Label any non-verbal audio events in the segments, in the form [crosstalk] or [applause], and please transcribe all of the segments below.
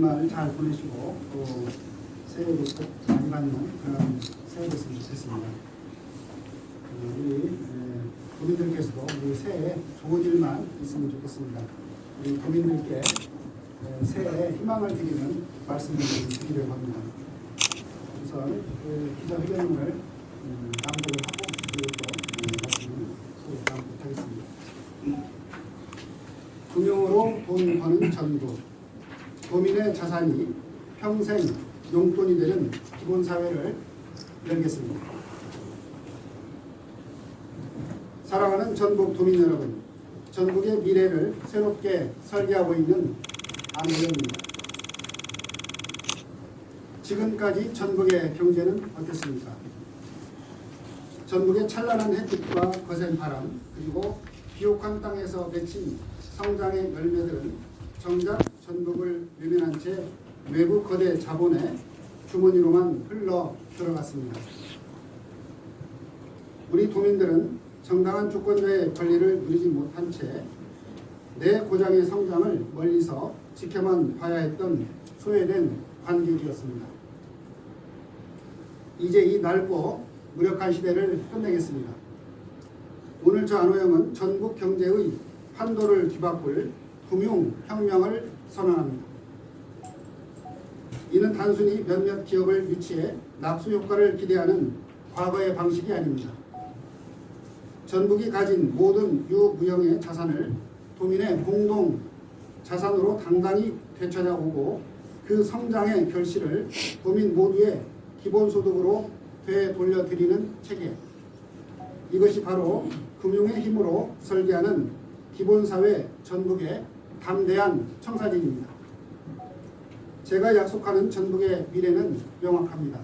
연말 잘 보내시고 또 새해도 복 많이 받는 그런 새해 됐으면 좋겠습니다. 어, 우리 에, 도민들께서도 우리 새해 좋은 일만 있으면 좋겠습니다. 우리 도민들께 에, 새해에 희망을 드리는 말씀을 좀 드리려고 합니다. 우선 그 기자회견을 음, 낭독을 하고 그리고 또 음, 말씀을 서로 낭독하겠습니다. 금융으로 돈 버는 전부 도민의 자산이 평생 용돈이 되는 기본사회를 열겠습니다. 사랑하는 전국 도민 여러분, 전국의 미래를 새롭게 설계하고 있는 안호영입니다. 지금까지 전국의 경제는 어땠습니까? 전국의 찬란한 햇빛과 거센 바람 그리고 비옥한 땅에서 맺힌 성장의 열매들은 정작 전국을 외면한 채 외부 거대 자본의 주머니로만 흘러 들어갔습니다. 우리 도민들은 정당한 주권자의 권리를 누리지 못한 채 내 고장의 성장을 멀리서 지켜만 봐야 했던 소외된 관객이었습니다. 이제 이 넓고 무력한 시대를 끝내겠습니다. 오늘 저 안호영은 전국 경제의 판도를 뒤바꿀 금융혁명을 선언합니다. 이는 단순히 몇몇 기업을 유치해 낙수 효과를 기대하는 과거의 방식이 아닙니다. 전국이 가진 모든 유무형의 자산을 도민의 공동 자산으로 당당히 되찾아오고 그 성장의 결실을 도민 모두의 기본소득으로 되돌려드리는 체계. 이것이 바로 금융의 힘으로 설계하는 기본사회 전북의 담대한 청사진입니다. 제가 약속하는 전북의 미래는 명확합니다.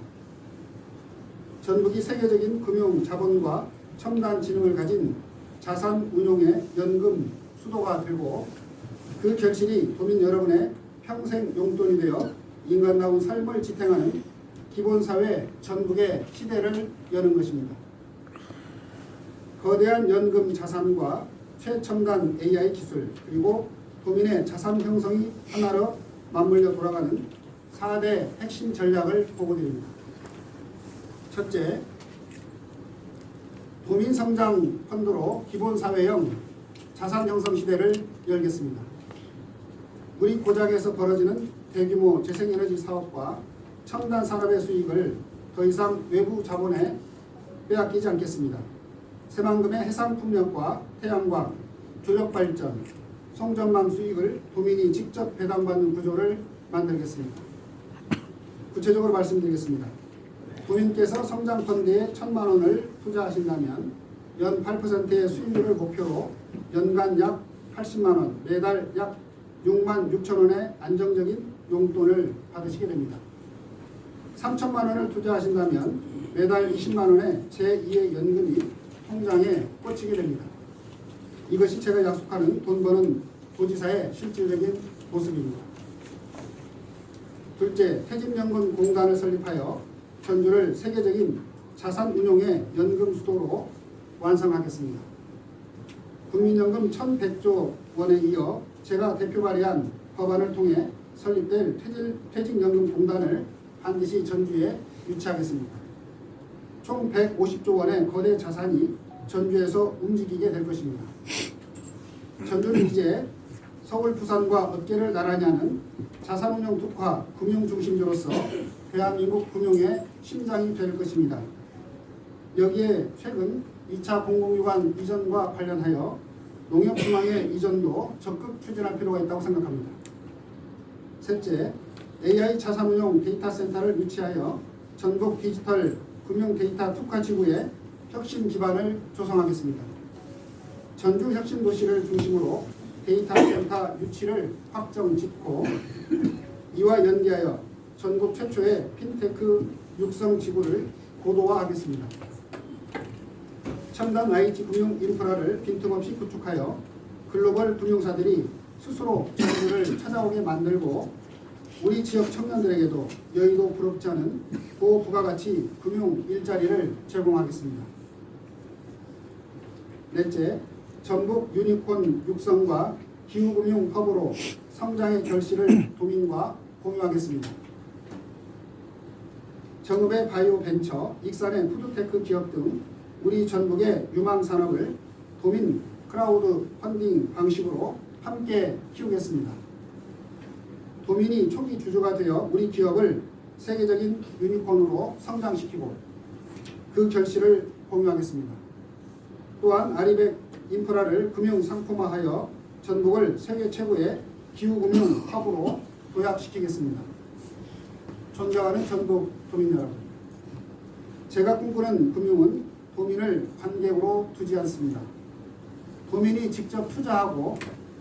전북이 세계적인 금융 자본과 첨단 지능을 가진 자산 운용의 연금 수도가 되고 그 결실이 도민 여러분의 평생 용돈이 되어 인간다운 삶을 지탱하는 기본사회 전북의 시대를 여는 것입니다. 거대한 연금 자산과 최첨단 AI 기술 그리고 도민의 자산 형성이 하나로 맞물려 돌아가는 4대 핵심 전략을 보고드립니다. 첫째, 도민 성장 펀드로 기본 사회형 자산 형성 시대를 열겠습니다. 우리 고장에서 벌어지는 대규모 재생에너지 사업과 첨단 산업의 수익을 더 이상 외부 자본에 빼앗기지 않겠습니다. 새만금의 해상 풍력과 태양광, 조력 발전, 송전망 수익을 도민이 직접 배당받는 구조를 만들겠습니다. 구체적으로 말씀드리겠습니다. 도민께서 성장 펀드에 천만 원을 투자하신다면 연 8%의 수익률을 목표로 연간 약 80만 원, 매달 약 6만 6천 원의 안정적인 용돈을 받으시게 됩니다. 3천만 원을 투자하신다면 매달 20만 원의 제2의 연금이 통장에 꽂히게 됩니다. 이것이 제가 약속하는 돈 버는 도지사의 실질적인 모습입니다. 둘째, 퇴직연금 공단을 설립하여 전주를 세계적인 자산 운용의 연금 수도로 완성하겠습니다. 국민연금 1100조 원에 이어 제가 대표 발의한 법안을 통해 설립될 퇴직, 퇴직연금 공단을 반드시 전주에 유치하겠습니다. 총 150조 원의 거대 자산이 전주에서 움직이게 될 것입니다. 전주는 이제 서울, 부산과 어깨를 나란히 하는 자산운용 특화 금융중심지로서 대한민국 금융의 심장이 될 것입니다. 여기에 최근 2차 공공기관 이전과 관련하여 농협중앙의 이전도 적극 추진할 필요가 있다고 생각합니다. 셋째, AI 자산운용 데이터 센터를 유치하여 전국 디지털 금융 데이터 특화 지구의 혁신 기반을 조성하겠습니다. 전주 혁신 도시를 중심으로 데이터 센터 유치를 확정 짓고 이와 연계하여 전국 최초의 핀테크 육성 지구를 고도화하겠습니다. 첨단 IT 금융 인프라를 빈틈없이 구축하여 글로벌 금융사들이 스스로 전주를 찾아오게 만들고 우리 지역 청년들에게도 여의도 부럽지 않은 고부가가치 금융 일자리를 제공하겠습니다. 넷째, 전북 유니콘 육성과 기후금융 허브로 성장의 결실을 [clears throat] 도민과 공유하겠습니다. 정읍의 바이오 벤처, 익산의 푸드테크 기업 등 우리 전북의 유망 산업을 도민 크라우드 펀딩 방식으로 함께 키우겠습니다. 도민이 초기 주주가 되어 우리 기업을 세계적인 유니콘으로 성장시키고 그 결실을 공유하겠습니다. 또한 아리백 인프라를 금융 상품화하여 전북을 세계 최고의 기후금융 허브로 도약시키겠습니다. 존경하는 전북 도민 여러분, 제가 꿈꾸는 금융은 도민을 관객으로 두지 않습니다. 도민이 직접 투자하고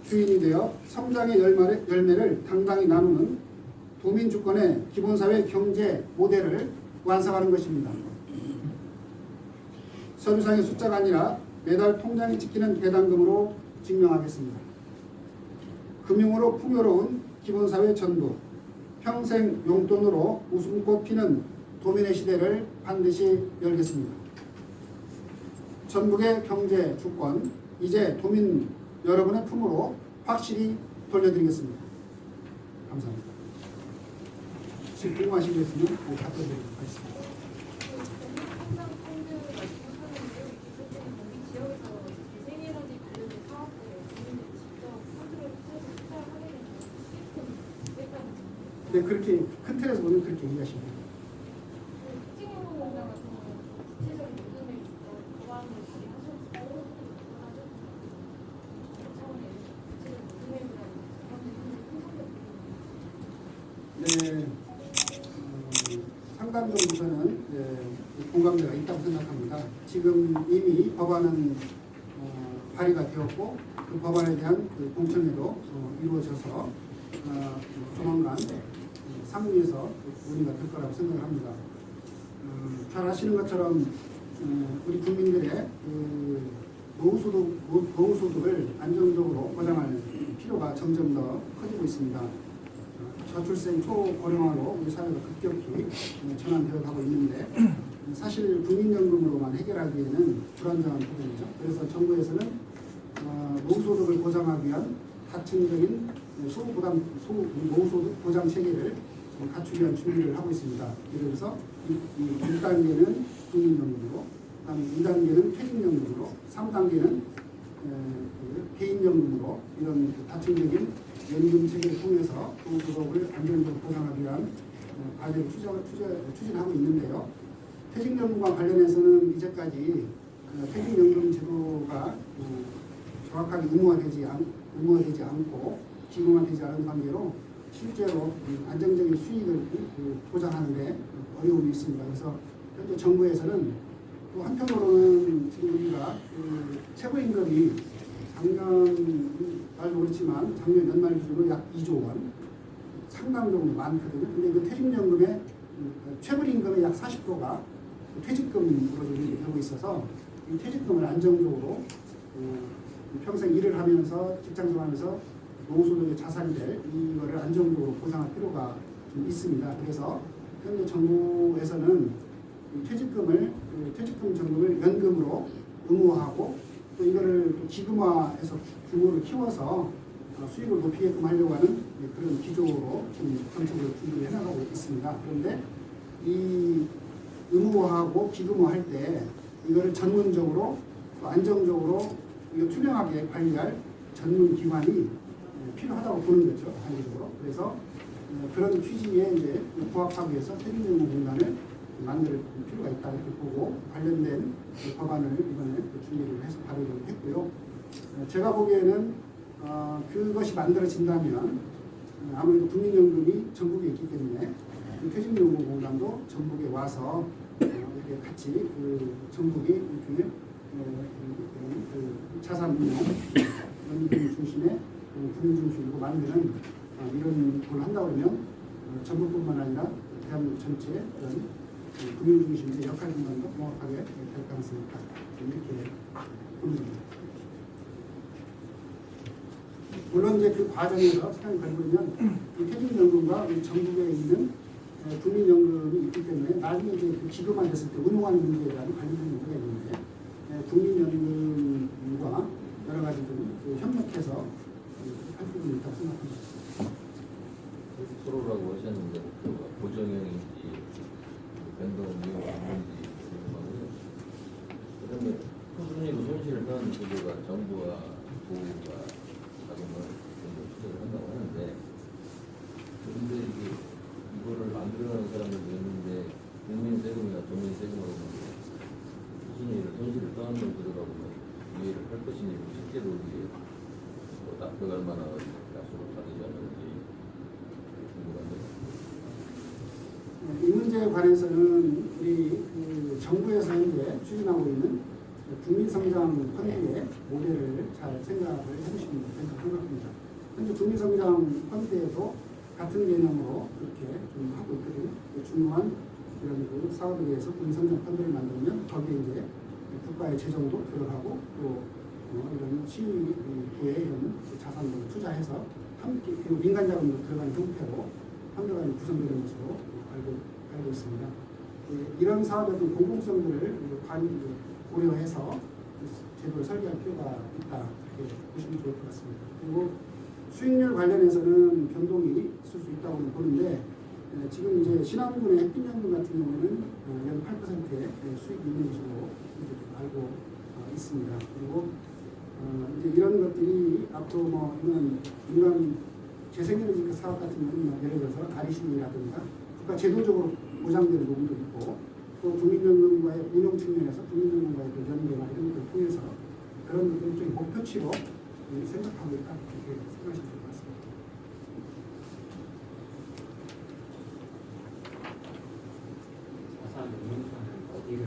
주인이 되어 성장의 열매를, 열매를 당당히 나누는 도민 주권의 기본사회 경제 모델을 완성하는 것입니다. 서류상의 숫자가 아니라 매달 통장에 찍히는 배당금으로 증명하겠습니다. 금융으로 풍요로운 기본사회 전부, 평생 용돈으로 웃음꽃 피는 도민의 시대를 반드시 열겠습니다. 전국의 경제 주권, 이제 도민 여러분의 품으로 확실히 돌려드리겠습니다. 감사합니다. 지금 궁금하신 거 있으면 답변드리도록 하겠습니다. 항상 펀드 말씀하셨는데요. 있을 때는 우리 지역에서 재생에너지 관련된 사업들에 주민들이 직접 펀드를 투자해서 투자를 하게 되는 시스템이 약간 네, 그렇게 큰 틀에서 보면 그렇게 요금에 대한 네, 어, 정도는 네, 공감대가 있다고 생각합니다. 지금 이미 법안은 어, 발의가 되었고 그 법안에 대한 그 공청회도 어, 이루어져서 어, 조만간 어, 상임위에서 논의가 될 거라고 생각을 합니다. 음, 잘 아시는 것처럼 어, 우리 국민들의 그 노후소득, 노- 노후소득을 안정적으로 보장할 필요가 점점 더 커지고 있습니다. 어, 저출생 초고령화로 우리 사회가 급격히 어, 전환되어 가고 있는데 사실 국민연금으로만 해결하기에는 불안정한 부분이죠. 그래서 정부에서는 어, 노후소득을 보장하기 위한 다층적인 소부담, 소, 노후소득 보장 체계를 어, 갖추기 위한 준비를 하고 있습니다. 이 1단계는 국민연금으로, 그다음에 2단계는 퇴직연금으로, 3단계는 그 개인연금으로 이런 그 다층적인 연금 체계를 통해서 노후소득을 안정적으로 보장하기 위한 어, 과제를 추진, 추진, 추진하고 있는데요. 퇴직연금과 관련해서는 이제까지 그 퇴직연금 제도가 어, 정확하게 의무화되지, 않, 의무화되지 않고 기금화되지 않은 관계로 실제로 음, 안정적인 수익을 그 보장하는데 어려움이 있습니다. 그래서 현재 정부에서는 또 한편으로는 지금 우리가 그 최고임금이 작년 말도 그렇지만 작년 연말 기준으로 약 2조 원 상당 정도 많거든요. 근데 그 퇴직연금의 음, 최고임금의 약 40%가 퇴직금으로 되고 있어서 이 퇴직금을 안정적으로 어, 평생 일을 하면서 직장 생활하면서 노후소득의 자산이 될 이거를 안정적으로 보장할 필요가 좀 있습니다. 그래서 현재 정부에서는 이 퇴직금을 그 퇴직금 정금을 연금으로 의무화하고 또 이거를 또 기금화해서 규모를 키워서 어, 수익을 높이게끔 하려고 하는 예, 그런 기조로 좀 정책을 준비를 해나가고 있습니다. 그런데 이 의무화하고 기금화할 때 이거를 전문적으로 또 안정적으로 투명하게 관리할 전문 기관이 예, 필요하다고 보는 거죠 단기적으로. 그래서 어, 그런 취지에 이제 부합하기 위해서 퇴직연금공단을 만들 필요가 있다 이렇게 보고 관련된 그 법안을 이번에 또 준비를 해서 발의를 했고요. 어, 제가 보기에는 어, 그것이 만들어진다면 어, 아무래도 국민연금이 전국에 있기 때문에 그 퇴직연금공단도 전국에 와서 어, 이렇게 같이 그 전국이 일종의 그 자산 운용 연금 중심의 어, 국민 중심으로 만드는 어, 이런 걸 한다 그러면 어, 전국뿐만 아니라 대한민국 전체 그런 어, 금융 중심의 역할 분담도 명확하게 될 가능성이 있다 이렇게 보입니다. 물론 이제 그 과정에서 시간이 걸리면 이 퇴직연금과 우리 전국에 있는 어, 국민연금이 있기 때문에 나중에 이제 그 기금화 됐을 때 운용하는 문제에 대한 관리 문제가 있는데 예, 국민연금과 여러 가지 좀그 협력해서 어, 할 부분이 있다고 생각합니다. 프로라고 하셨는데 목표가 고정형인지 변동 이용 없는지 궁금하고요. 그다음에 꾸준히로 손실을 한 구조가 정부와 보호가 자금을 좀 투자를 한다고 하는데 그런데 이게 이거를 만들어가는 사람들도 있는데 국민 세금이나 도민 세금으로 보면 꾸준히로 손실을 떠안는 구조라고 이해를 할 것인지 실제로 이게 뭐 납득할 만한 약속을 받으지 않는지 궁금한데. 이 문제에 관해서는 우리 그 정부에서 현재 추진하고 있는 국민성장 펀드의 모델을 잘 생각을 해보시면 될것 생각합니다. 현재 국민성장 펀드에도 같은 개념으로 그렇게 좀 하고 있거든요. 그 중요한 이런 그 사업에 대해서 국민성장 펀드를 만들면 거기에 이제 국가의 재정도 들어가고 또 어, 이런 시의부의 이런 자산을 투자해서 함께 민간 자금도 들어가는 형태로 펀드가 구성되는 것으로 알고 알고 있습니다. 예, 이런 사업의 공공성들을 관 고려해서 제도를 설계할 필요가 있다 이렇게 보시면 좋을 것 같습니다. 그리고 수익률 관련해서는 변동이 있을 수 있다고 보는데 예, 지금 이제 신한군의 햇빛연금 같은 경우에는 어, 연 8%의 수익이 있는 것으로 알고 어, 있습니다. 그리고 어, 이제 이런 것들이 앞으로 뭐 이런 민간 재생에너지 사업 같은 경우는 뭐 예를 들어서 REC라든가 국가 제도적으로 보장되는 부분도 있고 또 국민연금과의 운영 측면에서 국민연금과의 그 연계나 이런 것을 통해서 그런 것들을 좀 목표치로 생각하고 있다 이렇게 생각하시면 될 것 같습니다. 자산 운용선은 어디를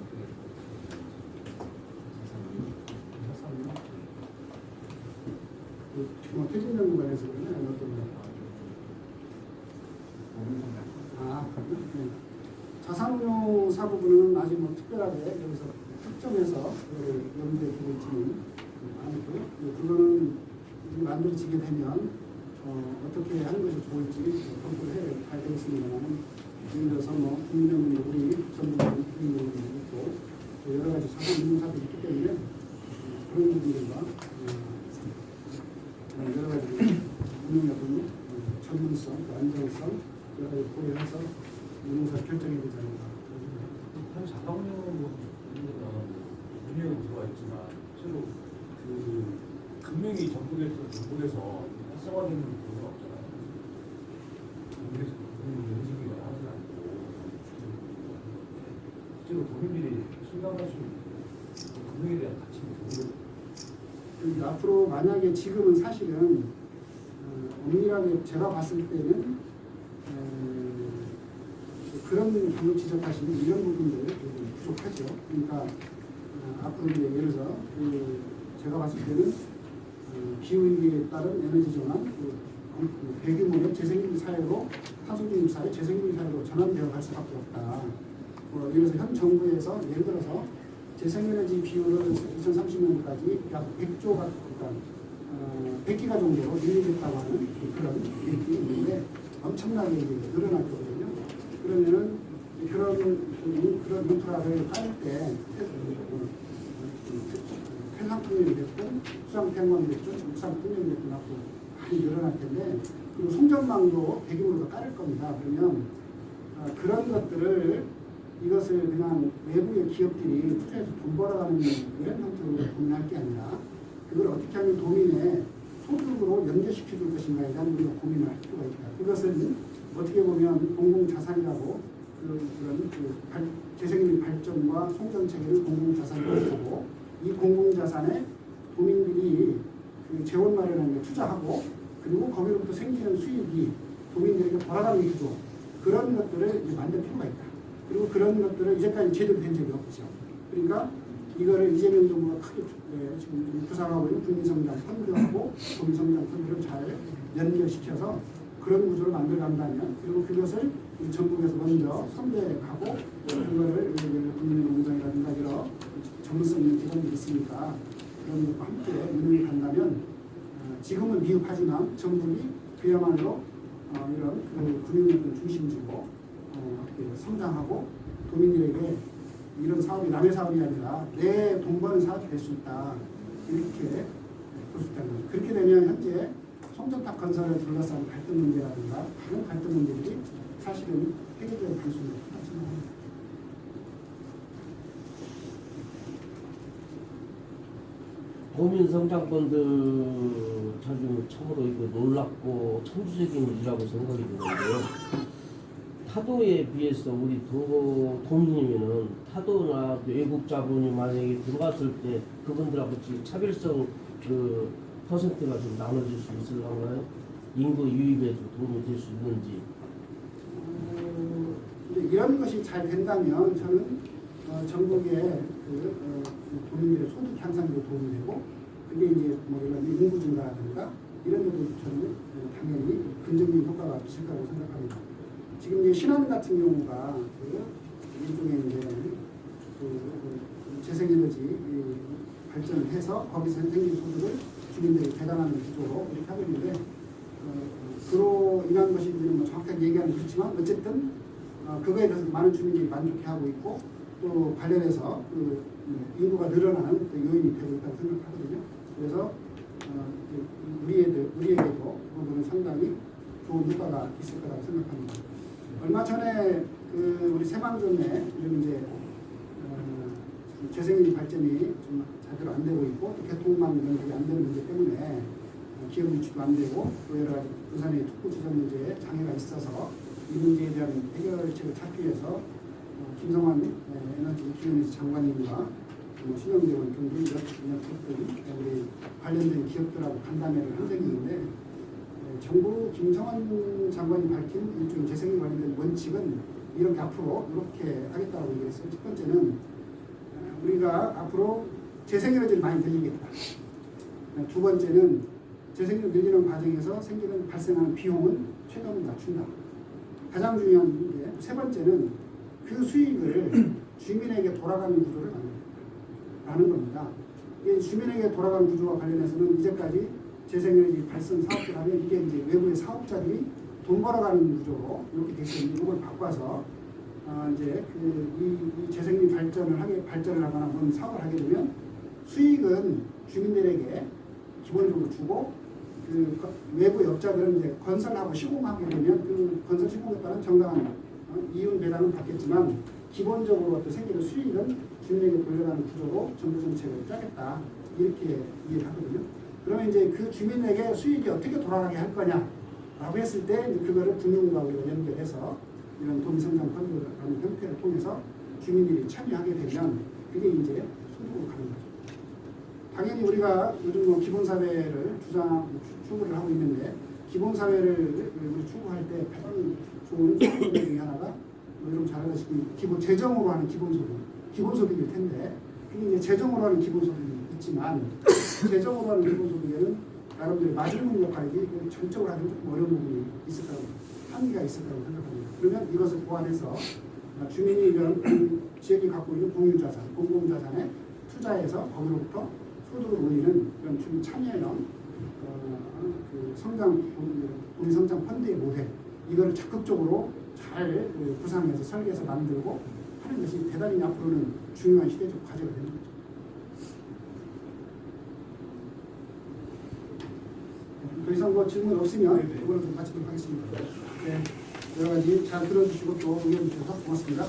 어떻게 자산이 그, 뭐 퇴직연금 관해서 그러나 어떤 거. 운용선 아, 그렇군요. 네. 자산운용사 부분은 아직 뭐 특별하게 여기서 특정해서 염두에 두고 있지는. 네, 그거는 만들어지게 되면 어, 어떻게 하는 것이 좋을지 검토를 해 가야 되겠습니다만 예를 들어서 뭐 국민연금 우리 전문적인 국민연금이 있고 또 여러 가지 자산 운용사들이 있기 때문에 어, 그런 부분들과 어, 여러 가지 어떤 어, 전문성, 또 안정성 여러 가지 고려해서 결정해야 되지 않을까. 한 자산운용은 운영에 들어와 있지만 실제로 그 금융이 전국에서 전국에서 활성화되는 경우가 없잖아요. 전국에서 금융 연습이 하지 않고 실제로 도민들이 실감할 수 있는 그 금융에 대한 가치는 모르고 그리고 앞으로 만약에 지금은 사실은 어, 엄밀하게 제가 봤을 때는 어, 그런 방금 지적하신 이런 부분들 좀 부족하죠. 그러니까 어, 앞으로 이제 예를 들어서 그 제가 봤을 때는 어, 기후위기에 따른 에너지 전환, 그, 어, 그 대규모의 재생에너지 사회로 탄소중립 사회, 재생에너지 사회로 전환되어 갈 수밖에 없다. 뭐 예를 들어서 현 정부에서 예를 들어서 재생에너지 비율을 2030년까지 약 100조가 그러니까 어, 100기가 정도로 늘리겠다고 하는 그런 계획이 있는데 엄청나게 늘어날 거거든요. 그러면은 그런 그- 그런 인프라를 깔때 해상 풍력이 됐든 수상 태양광이 됐든 육상 풍력이 됐든 앞으로 많이 늘어날 텐데 그리고 송전망도 대규모로 깔을 겁니다. 그러면 어, 그런 것들을 이것을 그냥 외부의 기업들이 투자해서 돈 벌어가는 이런 형태로 고민할 게 아니라 그걸 어떻게 하면 도민의 소득으로 연결시켜 줄 것인가에 대한 우리가 고민을 할 필요가 있다. 그것은 어떻게 보면 공공자산이라고 그- 그런 그 발- 재생에너지 발전과 송전 체계를 공공자산으로 보고 이 공공자산에 도민들이 그 재원 마련하는 데 투자하고 그리고 거기로부터 생기는 수익이 도민들에게 돌아가는 구조 그런 것들을 이제 만들 필요가 있다. 그리고 그런 것들을 이제까지 제대로 된 적이 없죠. 그러니까 이거를 이재명 정부가 크게 예, 지금 구상하고 있는 국민성장 펀드하고 도민성장 펀드를 잘 연결시켜서 그런 구조를 만들어 간다면 그리고 그것을 우리 전국에서 먼저 선배하고 그거를 국민운동장이라든가 여러 전문성 있는 기관들이 있으니까 그런 것과 함께 운영이 간다면 어, 지금은 미흡하지만 전국이 그야말로 어, 이런 그 금융의 중심지고 어, 성장하고 도민들에게 이런 사업이 남의 사업이 아니라 내 돈 버는 사업이 될 수 있다 이렇게 볼 수 있다는 거죠. 그렇게 되면 현재 성전탑 건설을 둘러싼 갈등 문제라든가 다른 갈등 문제들이 사실은 해결될 가능성이 높다고 생각합니다. 고민성장펀드 자주 참으로 이거 놀랍고 천주적인 일이라고 생각이 드는데요. 타도에 비해서 우리 도, 도민이면은 타도나 외국 자본이 만약에 들어갔을 때 그분들하고 차별성 그 퍼센트가 좀 나눠질 수 있을런가요? 인구 유입에도 도움이 될 수 있는지. 어, 이제 이런 것이 잘 된다면 저는 어, 전국의 그, 어, 그 소득 향상에도 도움이 되고 그게 이제 뭐 이런 인구 증가라든가 이런 데도 저는 어, 당연히 긍정적인 효과가 있을 거라고 생각합니다. 지금 이제 신안 같은 경우가 그 일종의 이제 그, 그 재생에너지 이 발전을 해서 거기서 생긴 소득을 주민들이 배당하는 구조로 이렇게 하고 있는데 어, 그로 인한 것인지는 뭐 정확하게 얘기하는 그렇지만 어쨌든 어, 그거에 대해서 많은 주민들이 만족해하고 있고 또 관련해서 그 음, 인구가 늘어나는 그 요인이 되고 있다고 생각하거든요. 그래서 어, 이제 우리에도, 우리에게도 그 부분은 상당히 좋은 효과가 있을 거라고 생각합니다. 얼마 전에 그 우리 이런 이제 어, 재생에너지 발전이 좀 제대로 안 되고 있고 또 교통망 연결이 안 되는 문제 때문에 어, 기업 유치도 안 되고 또 여러 가지 부산의 특구 지정 문제에 장애가 있어서 이 문제에 대한 해결책을 찾기 위해서 어, 김성환 에, 에너지 기업에너지 장관님과 뭐 신영대원 경기 이런 기업들 우리 관련된 기업들하고 간담회를 한 적이 있는데 에, 정부 김성환 장관이 밝힌 일종의 재생에 관련된 원칙은 이렇게 앞으로 이렇게 하겠다고 얘기했어요. 첫 번째는 어, 우리가 앞으로 재생에너지를 많이 늘리겠다. 네, 두 번째는 재생에너지 늘리는 과정에서 생기는 발생하는 비용은 최대한 낮춘다. 가장 중요한 게 세 번째는 그 수익을 [clears throat] 주민에게 돌아가는 구조를 만든다라는 겁니다. 이 주민에게 돌아가는 구조와 관련해서는 이제까지 재생에너지 발전 사업들 하면 이게 이제 외부의 사업자들이 돈 벌어가는 구조로 이렇게 되어 있는데 이걸 바꿔서 어, 이제 그 이 이 재생에너지 발전을 하게 발전을 하거나 뭔 사업을 하게 되면 수익은 주민들에게 기본적으로 주고 그 거- 외부 업자들은 이제 건설하고 시공하게 되면 그 건설 시공에 따른 정당한 어, 이윤 배당은 받겠지만 기본적으로 어떤 생기는 수익은 주민에게 돌려가는 구조로 정부 정책을 짜겠다 이렇게 이해를 하거든요. 그러면 이제 그 주민에게 수익이 어떻게 돌아가게 할 거냐라고 했을 때 그거를 우리가 연결해서 이런 돈성장 펀드라는 형태를 통해서 주민들이 참여하게 되면 그게 이제 소득으로 가는 거죠. 당연히 우리가 요즘 뭐 기본사회를 주장 추구를 하고 있는데 기본사회를 우리 추구할 때 가장 좋은 방법 중에 하나가 뭐 여러분 잘 아시다시피 기본 재정으로 하는 기본소득 기본소득일 텐데 그게 이제 재정으로 하는 기본소득이 있지만 재정으로 하는 기본소득에는 나름대로 마지막 역할이지 그 전적으로 하기는 조금 어려운 부분이 있을 거라고 한계가 있을 거라고 생각합니다. 그러면 이것을 보완해서 아, 주민이 이런 그 [clears throat] 지역이 갖고 있는 공유자산, 공공자산에 투자해서 거기로부터 소득을 올리는 그런 주민 참여형 어, 그 성장 우리 성장 펀드의 모델 이거를 적극적으로 잘 그, 구상해서 설계해서 만들고 하는 것이 대단히 앞으로는 중요한 시대적 과제가 되는 거죠. 더 이상 뭐 질문 없으면 이걸로 좀 마치도록 하겠습니다. 네, 여러 가지 잘 들어주시고 또 의견 주셔서 고맙습니다.